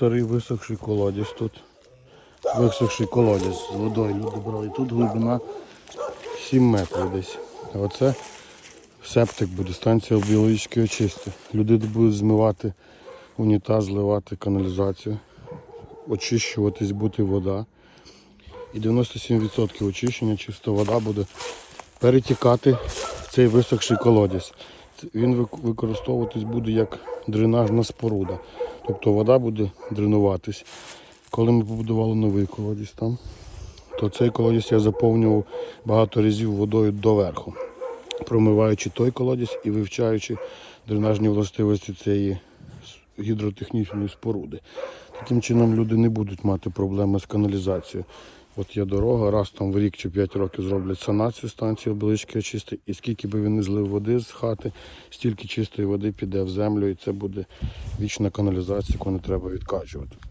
Старий висохший колодязь тут. Висохший колодязь з водою люди брали. Тут глибина 7 метрів десь. Оце септик буде, станція біологічної очисти. Люди будуть змивати унітаз, зливати каналізацію, очищуватись буде вода. І 97% очищення чиста вода буде перетікати в цей висохший колодязь. Він використовуватись буде як дренажна споруда. Тобто вода буде дренуватись. Коли ми побудували новий колодязь там, то цей колодязь я заповнював багато разів водою доверху, промиваючи той колодязь і вивчаючи дренажні властивості цієї гідротехнічної споруди. Таким чином люди не будуть мати проблеми з каналізацією. От є дорога, раз там в рік чи 5 років зроблять санацію станції облички очисти, і скільки би він не злив води з хати, стільки чистої води піде в землю, і це буде вічна каналізація, яку не треба відкачувати.